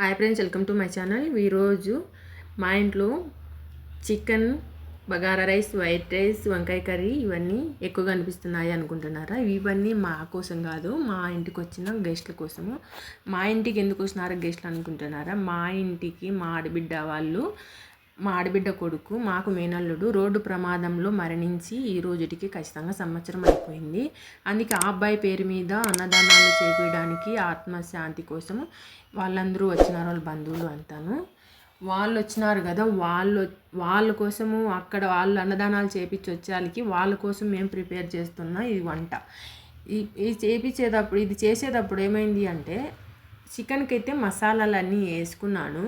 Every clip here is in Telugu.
Hi friends welcome to my channel. ఈరోజు మా ఇంట్లో chicken bagara rice white rice వంకాయ కర్రీ ఇవన్నీ ఎక్కువగా అనిపిస్తున్నాయి అనుకుంటున్నారా? ఇవన్నీ మా కోసం కాదు మా ఇంటికి వచ్చిన గెస్ట్ల కోసము. మా ఇంటికి ఎందుకు వస్తున్నారా గెస్ట్లు అనుకుంటున్నారా? మా ఇంటికి మా ఆడబిడ్డ వాళ్ళు మా ఆడబిడ్డ కొడుకు మాకు మేనల్లుడు రోడ్డు ప్రమాదంలో మరణించి ఈ రోజుటికి ఖచ్చితంగా సంవత్సరం అయిపోయింది. అందుకే ఆ అబ్బాయి పేరు మీద అన్నదానాలు చేపించడానికి ఆత్మశాంతి కోసం వాళ్ళందరూ వచ్చినారు వాళ్ళ బంధువులు అంతాను. వాళ్ళు వచ్చినారు కదా వాళ్ళు వాళ్ళ కోసము అక్కడ వాళ్ళు అన్నదానాలు చేపించి వచ్చేళ్ళకి వాళ్ళ కోసం మేము ప్రిపేర్ చేస్తున్న ఈ వంట. ఈ ఇది చేపించేటప్పుడు ఇది చేసేటప్పుడు ఏమైంది అంటే చికెన్కి అయితే మసాలాలన్నీ వేసుకున్నాను.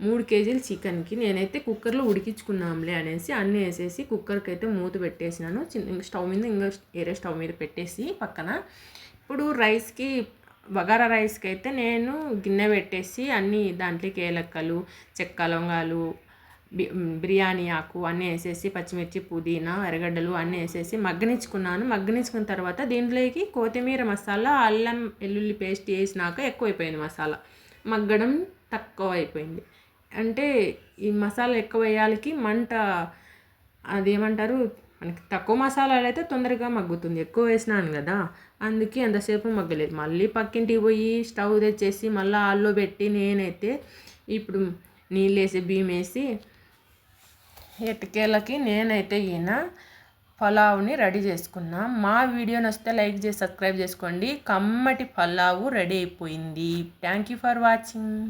మూడు కేజీలు చికెన్కి నేనైతే కుక్కర్లో ఉడికించుకున్నాంలే అనేసి అన్నీ వేసేసి కుక్కర్కి అయితే మూత పెట్టేసినాను. చిన్న స్టవ్ మీద ఇంకా వేరే స్టవ్ మీద పెట్టేసి పక్కన. ఇప్పుడు రైస్కి బగారా రైస్కి అయితే నేను గిన్నె పెట్టేసి అన్నీ దాంట్లోకి ఏలక్కలు చెక్క లవంగాలు బిర్యానీ ఆకు అన్నీ వేసేసి పచ్చిమిర్చి పుదీనా ఎర్రగడ్డలు అన్నీ వేసేసి మగ్గనిచ్చుకున్నాను. మగ్గనించుకున్న తర్వాత దీంట్లోకి కొత్తిమీర మసాలా అల్లం వెల్లుల్లి పేస్ట్ వేసినాక ఎక్కువైపోయింది మసాలా. మగ్గడం తక్కువ అయిపోయింది అంటే ఈ మసాలా ఎక్కువ వేయాలికి మంట అదేమంటారు? మనకి తక్కువ మసాలాలు అయితే తొందరగా మగ్గుతుంది. ఎక్కువ వేసినాను కదా అందుకే ఎంతసేపు మగ్గలేదు. మళ్ళీ పక్కింటికి పోయి స్టవ్ తెచ్చేసి మళ్ళీ ఆల్లో పెట్టి నేనైతే ఇప్పుడు నీళ్ళు వేసి బియ్యం వేసి ఎటుకేళ్ళకి నేనైతే ఈయన పలావ్ని రెడీ చేసుకున్నా. మా వీడియో నచ్చితే లైక్ చేసి సబ్స్క్రైబ్ చేసుకోండి. కమ్మటి పలావు రెడీ అయిపోయింది. Thank you for watching.